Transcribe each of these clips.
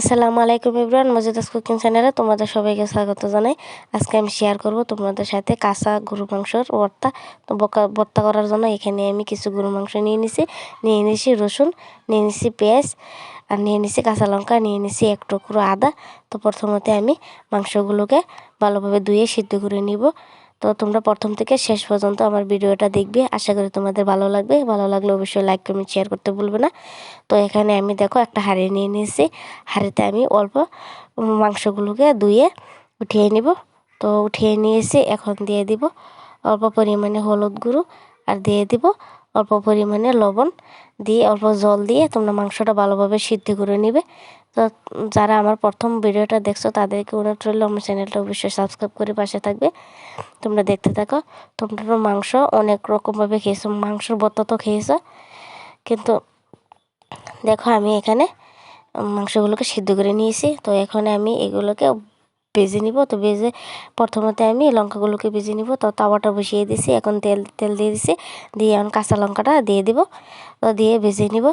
আসসালামু আলাইকুম ইব্রান মজিদাস কুকিং চ্যানেলে তোমাদের সবাইকে স্বাগত জানাই। আজকে আমি শেয়ার করব তোমাদের সাথে কাঁচা গরু মাংসর ভর্তা। তো ভর্তা করার জন্য এখানে আমি কিছু গরু মাংস নিয়ে নিছি। নিয়ে নিছি রসুন, নিয়ে নিছি পেঁয়াজ, আর নিয়ে নিছি কাঁচা লঙ্কা, নিয়ে নিছি এক টুকরো আদা। তো প্রথমতে আমি মাংসগুলোকে ভালোভাবে ধুয়ে সিদ্ধ করে নিব। তো তোমরা প্রথম থেকে শেষ পর্যন্ত আমার ভিডিওটা দেখবে। আশা করি তোমাদের ভালো লাগবে। ভালো লাগলে অবশ্যই লাইক কমেন্ট শেয়ার করতে ভুলবে না। তো এখানে আমি দেখো একটা হাঁড়ি নিয়ে নিয়েছি। হাঁড়িতে আমি অল্প মাংসগুলোকে ধুয়ে উঠিয়ে নিব। তো উঠিয়ে নিয়েছি, এখন দিয়ে দিব অল্প পরিমাণে হলুদ গুঁড়ো আর দিয়ে দিব অল্প পরিমাণে লবণ। দিয়ে অল্প জল দিয়ে তোমরা মাংসটা ভালোভাবে সিদ্ধ করে নিবে। তো যারা আমার প্রথম ভিডিওটা দেখছ, তাদেরকে অনুরোধ রইল আমার চ্যানেলটা অবশ্যই সাবস্ক্রাইব করে পাশে থাকবে। তোমরা দেখতে থাকো, তোমরা মাংস অনেক রকমভাবে খেয়েছো, মাংসর বত্তা তো খেয়েছো। কিন্তু দেখো আমি এখানে মাংসগুলোকে সিদ্ধ করে নিয়েছি। তো এখন আমি এগুলোকে ভেজে নিব। তো ভেজে প্রথমতে আমি লঙ্কাগুলোকে ভেজে নিব। তো তাওয়াটা বসিয়ে দিছি এখন তেল তেল দিয়ে দিছি দিয়ে এখন কাঁচা লঙ্কাটা দিয়ে দিব। তো দিয়ে ভেজে নিব।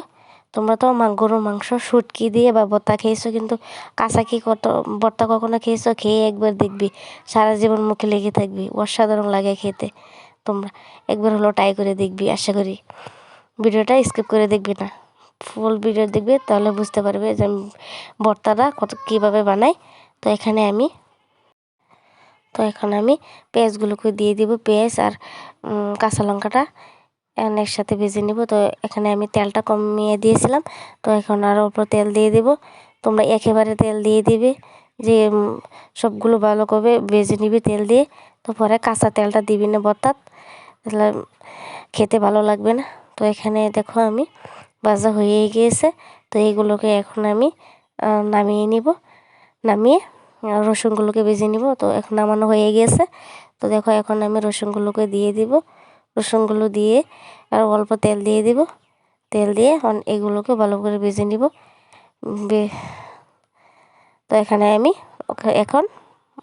তোমরা তো গরুর মাংস, শুটকি দিয়ে বা ভর্তা খেয়েছো, কিন্তু কাঁচা কি কত ভর্তা কখনো খেয়েছো? খেয়ে একবার দেখবি। সারা জীবন মুখে লেগে থাকবি। অসাধারণ লাগে খেতে। তোমরা একবার হলো ট্রাই করে দেখবি, আশা করি। ভিডিওটা স্কিপ করে দেখবি না। ফুল ভিডিও দেখবে, তাহলে বুঝতে পারবে যে আমি ভর্তাটা কত কীভাবে বানাই। তো এখানে আমি তো এখন আমি পেঁয়াজগুলোকে দিয়ে দিব, পেঁয়াজ আর কাঁচা লঙ্কাটা। একসাথে ভেজে নিব। তো এখানে আমি তেলটা কমিয়ে দিয়েছিলাম। তো এখন আরও ওপর তেল দিয়ে দিব। তোমরা একেবারে তেল দিয়ে দিবে যে সবগুলো ভালো করে ভেজে নিবে তেল দিয়ে। তো পরে কাঁচা তেলটা দিবি না বর্তাত। তাহলে খেতে ভালো লাগবে না। তো এখানে দেখো আমি ভাজা হয়ে গিয়েছে। তো এইগুলোকে এখন আমি নামিয়ে নিব। নামিয়ে রসুনগুলোকে ভেজে নিব। তো এখন নামানো হয়ে গিয়েছে। তো দেখো এখন আমি রসুনগুলোকে দিয়ে দিব। রসুনগুলো দিয়ে আর অল্প তেল দিয়ে দিব। তেল দিয়ে এগুলোকে ভালো করে ভেজে নিব। তো এখানে আমি এখন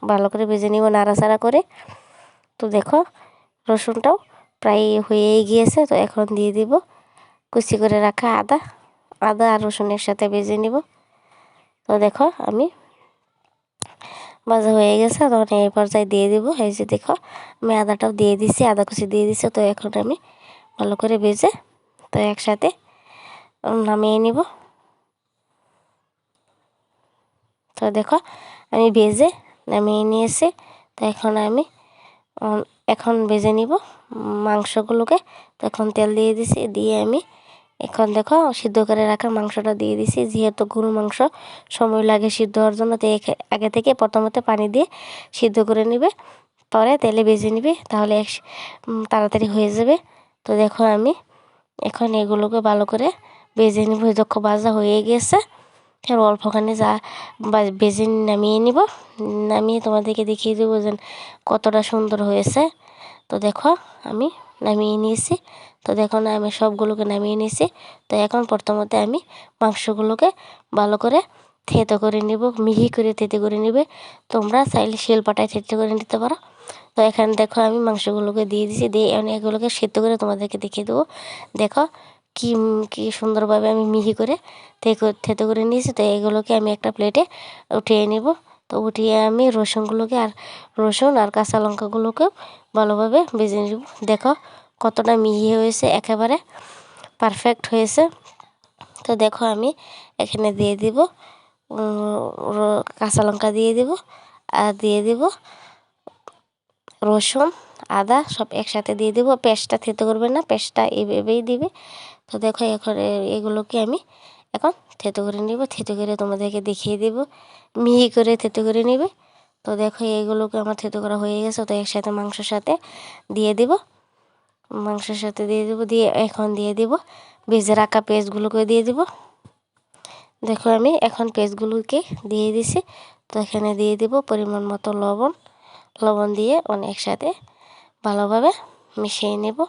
ভালো করে ভেজে নিব নাড়াচাড়া করে। তো দেখো রসুনটাও প্রায় হয়েই গিয়েছে, তো এখন দিয়ে দিব। কুচি করে রাখা আদা আদা আর রসুনের সাথে ভেজে নিব। তো দেখো আমি ভাজা হয়ে গেছে, তখন এই পর্যায়ে দিয়ে দিব। এই যে দেখো, আমি আদাটাও দিয়ে দিছি, আদা কুচি দিয়ে দিছি, তো এখন আমি ভালো করে ভেজে, তো একসাথে নামিয়ে নিব। তো দেখো, আমি ভেজে নামিয়ে নিয়েছি, তো এখন আমি এখন ভেজে নিব মাংসগুলোকে। তো এখন তেল দিয়ে দিছি, দিয়ে আমি এখন দেখো, সিদ্ধ করে রাখা মাংসটা দিয়ে দিছি। যেহেতু গরু মাংস, সময় লাগে সিদ্ধ হওয়ার জন্য, তো আগে থেকে প্রথমতে পানি দিয়ে সিদ্ধ করে নিবে। পরে তেলে ভেজে নিবে, তাহলে এক তাড়াতাড়ি হয়ে যাবে। তো দেখো আমি এখন এগুলোকে ভালো করে ভেজে নিব। দক্ষ ভাজা হয়ে গেছে। আর অল্পখানি যা বেজে নামিয়ে নিব। নামিয়ে তোমাদেরকে দেখিয়ে দেবো যে কতটা সুন্দর হয়েছে। তো দেখো আমি নামিয়ে নিয়েছি। তো দেখো না আমি সবগুলোকে নামিয়ে নিয়েছি। তো এখন প্রথমতে আমি মাংসগুলোকে ভালো করে থেতো করে নিব, মিহি করে থেতে করে নিবে। তোমরা চাইলে শিল পাটায় থেতে করে নিতে পারো। তো এখানে দেখো, আমি মাংসগুলোকে দিয়ে দিছি দিয়ে আমি এগুলোকে সেদ্ধ করে তোমাদেরকে দেখিয়ে দেবো। দেখো, কি কি সুন্দরভাবে আমি মিহি করে থেতো করে নিয়েছি। তো এগুলোকে আমি একটা প্লেটে উঠিয়ে নিব। তো উঠিয়ে আমি রসুনগুলোকে আর রসুন আর কাঁচা লঙ্কাগুলোকে ভালোভাবে ভেজে নিব। দেখো কতটা মিহি হয়েছে, একেবারে পারফেক্ট হয়েছে। তো দেখো আমি এখানে দিয়ে দিব কাঁচা লঙ্কা দিয়ে দিব আর দিয়ে দিব রসুন, আদা সব একসাথে দিয়ে দিব। পেস্টটা থেতে করবে না, পেস্টটা এভাবেই দিবে। তো দেখো এখন এগুলোকে আমি এখন থেতো করে নিব, থেতো করে তোমাদেরকে দেখিয়ে দেব। মিহি করে থেতো করে নিবে। তো দেখো এগুলোকে আমার থেতো করা হয়ে গেছে, তো একসাথে মাংসের সাথে দিয়ে দিব। মাংসের সাথে দিয়ে দেবো, দিয়ে এখন দিয়ে দিব। ভেজে রাখা পেস্টগুলোকে দিয়ে দিব। দেখো আমি এখন পেস্টগুলোকে দিয়ে দিছি। তো এখানে দিয়ে দিব পরিমাণ মতো লবণ। লবণ দিয়ে অনেক সাথে ভালোভাবে মিশিয়ে নেব।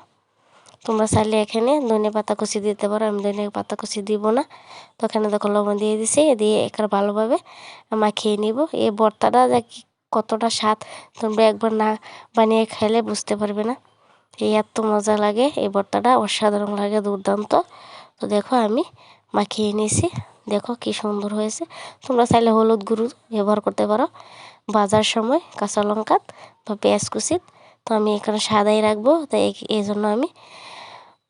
তোমরা চাইলে এখানে ধনে পাতা কুচি দিতে পারো, আমি ধনে পাতা কুচি দিব না। তো এখানে দেখো লবণ দিয়ে দিছি, দিয়ে এখানে ভালোভাবে মাখিয়ে নিব। এই ভর্তাটা কতটা স্বাদ, তোমরা একবার না বানিয়ে খাইলে বুঝতে পারবে না। এই এত মজা লাগে, এই ভর্তাটা অসাধারণ লাগে, দুর্দান্ত। তো দেখো আমি মাখিয়ে নিয়েছি, দেখো কি সুন্দর হয়েছে। তোমরা চাইলে হলুদ গুঁড়ো ব্যবহার করতে পারো। বাজার সময় কাঁচা লঙ্কা বা পেঁয়াজ কুচিত তো আমি এখানে সাদাই রাখব তাই এই জন্য আমি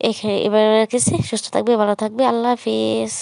এখানে এবার রেখেছি। সুস্থ থাকবে, ভালো থাকবে। আল্লাহ হাফিজ।